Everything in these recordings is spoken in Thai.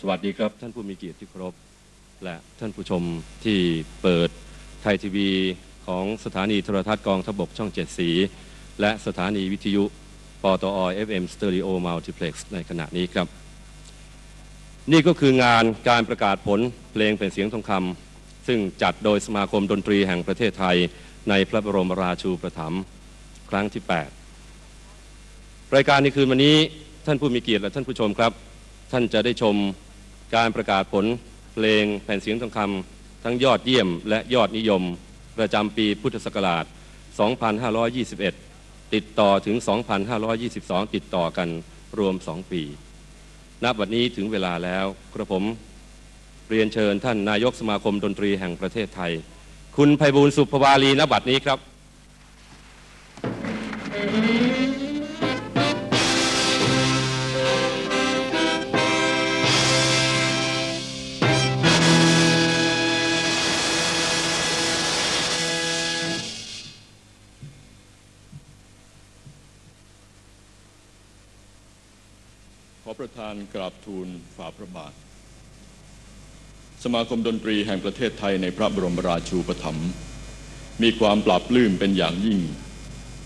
สวัสดีครับ ท่านผู้มีเกียรติที่เคารพและท่านผู้ชมที่เปิดไทยทีวีของสถานีโทรทัศน์กองทบกช่องเจ็ดสี และสถานีวิทยุปตอ FM Stereo Multiplex ในขณะนี้ครับ นี่ก็คืองานการประกาศผลเพลงเป็นเสียงทองคำซึ่งจัดโดยสมาคมดนตรีแห่งประเทศไทย ในพระบรมราชูปถัมภ์ครั้งที่ 8 รายการในคืนวันนี้ท่านผู้มีเกียรติและท่านผู้ชมครับ ท่านจะได้ชม การประกาศผลเพลงแผ่นเสียงทองคำทั้งยอดเยี่ยมและยอดนิยม ประจำปีพุทธศักราช 2521 ติดต่อถึง 2,522 ติดต่อกันรวม 2 ปีณบัดนี้ถึงเวลาแล้วกระผมเรียนเชิญท่านนายกสมาคมดนตรีแห่งประเทศไทย คุณไพบูลสุภวาลีณบัดนี้ครับ อปรกราบทูลฝ่าพระบาท สมาคมดนตรีแห่งประเทศไทยในพระบรมราชูปถัมภ์มีความปราบลื้มเป็นอย่างยิ่ง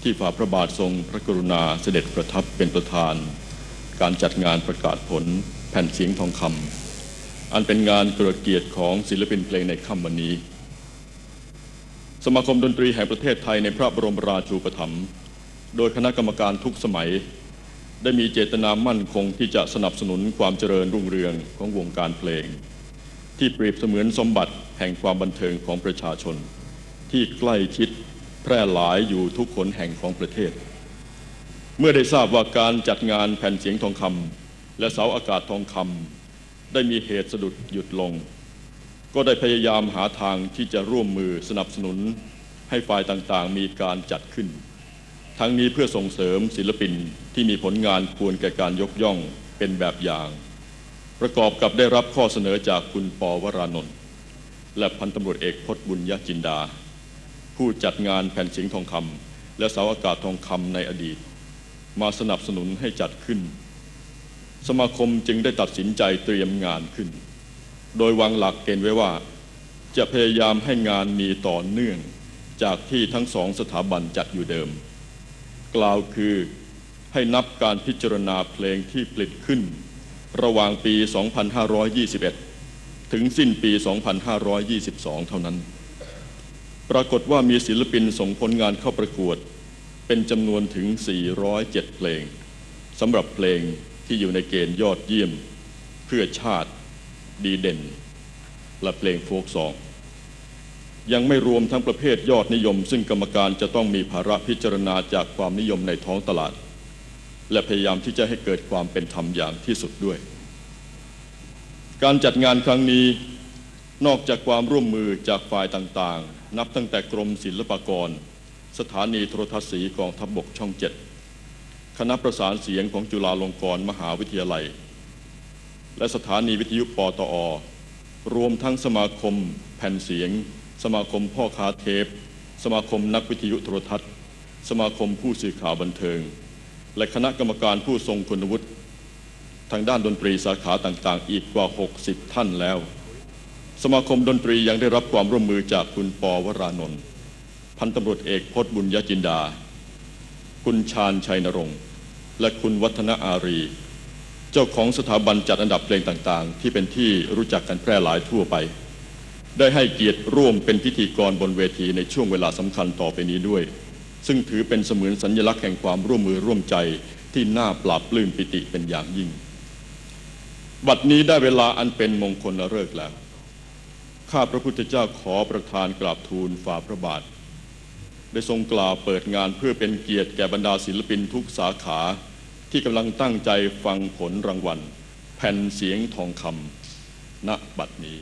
ที่ฝ่าพระบาททรงพระกรุณาเสด็จประทับเป็นประธาน การจัดงานประกาศผลแผ่นเสียงทองคำอันเป็นงานเกิดเกียรติของศิลปินเพลงในค่ำวันนี้ สมาคมดนตรีแห่งประเทศไทยในพระบรมราชูปถัมภ์โดยคณะกรรมการทุกสมัย ได้มีเจตนามั่นคงที่จะสนับสนุนความเจริญรุ่งเรืองของวงการเพลง ที่เปรียบเสมือนสมบัติแห่งความบันเทิงของประชาชน ที่ใกล้ชิดแพร่หลายอยู่ทุกคนแห่งของประเทศ เมื่อได้ทราบว่าการจัดงานแผ่นเสียงทองคำและเสาอากาศทองคำได้มีเหตุสะดุดหยุดลง ก็ได้พยายามหาทางที่จะร่วมมือสนับสนุนให้ฝ่ายต่างๆ มีการจัดขึ้น ทั้งนี้เพื่อส่งเสริมศิลปินที่มีผลงานควรแก่การยกย่องเป็นแบบอย่าง ประกอบกับได้รับข้อเสนอจากคุณปวรานนท์และพันตำรวจเอกพจน์บุญยจินดา ผู้จัดงานแผ่นเสียงทองคำและเสาอากาศทองคำในอดีต มาสนับสนุนให้จัดขึ้น สมาคมจึงได้ตัดสินใจเตรียมงานขึ้น โดยวางหลักเกณฑ์ไว้ว่า จะพยายามให้งานมีต่อเนื่องจากที่ทั้งสองสถาบันจัดอยู่เดิม กล่าวคือให้นับการพิจารณาเพลงที่ผลิตขึ้น ระหว่างปี 2521 ถึงสิ้นปี 2522 เท่านั้น ปรากฏว่ามีศิลปินส่งผลงานเข้าประกวด เป็นจำนวนถึง 407 เพลงสำหรับเพลงที่อยู่ในเกณฑ์ยอดเยี่ยม เพื่อชาติดีเด่น และเพลงโฟกซอง ยังไม่รวมทั้งประเภทยอดนิยม ซึ่งกรรมการจะต้องมีภาระพิจารณาจากความนิยมในท้องตลาด และพยายามที่จะให้เกิดความเป็นธรรมอย่างที่สุดด้วย การจัดงานครั้งนี้นอกจากความร่วมมือจากฝ่ายต่างๆ นับตั้งแต่กรมศิลปากร สถานีโทรทัศน์สีกองทัพบบกช่องเจ็ดคณะประสานเสียงของจุฬาลงกรณ์มหาวิทยาลัย และสถานีวิทยุปตอ รวมทั้งสมาคมแผ่นเสียง สมาคมพ่อค้าเทป สมาคมนักวิทยุโทรทัศน์ สมาคมผู้สื่อข่าวบันเทิง และคณะกรรมการผู้ทรงคุณวุฒิทางด้านดนตรีสาขาต่างๆ อีกกว่า 60 ท่านแล้ว สมาคมดนตรียังได้รับความร่วมมือจากคุณปวรานนท์พันตำรวจเอกพจน์บุญยจินดา คุณชาญชัยนรงค์ และคุณวัฒนอารี เจ้าของสถาบันจัดอันดับเพลงต่างๆ ที่เป็นที่รู้จักกันแพร่หลายทั่วไป ได้ให้เกียรติร่วมเป็นพิธีกรบนเวทีในช่วงเวลาสำคัญต่อไปนี้ด้วย ซึ่งถือเป็นเสมือนสัญลักษณ์แห่งความร่วมมือร่วมใจที่น่าปราบปลื้มปิติเป็นอย่างยิ่ง บัดนี้ได้เวลาอันเป็นมงคลฤกษ์แล้ว ข้าพระพุทธเจ้าขอประทานกราบทูลฝ่าพระบาท ได้ทรงกล่าวเปิดงานเพื่อเป็นเกียรติแก่บรรดาศิลปินทุกสาขาที่กำลังตั้งใจฟังผลรางวัล แผ่นเสียงทองคำณบัดนี้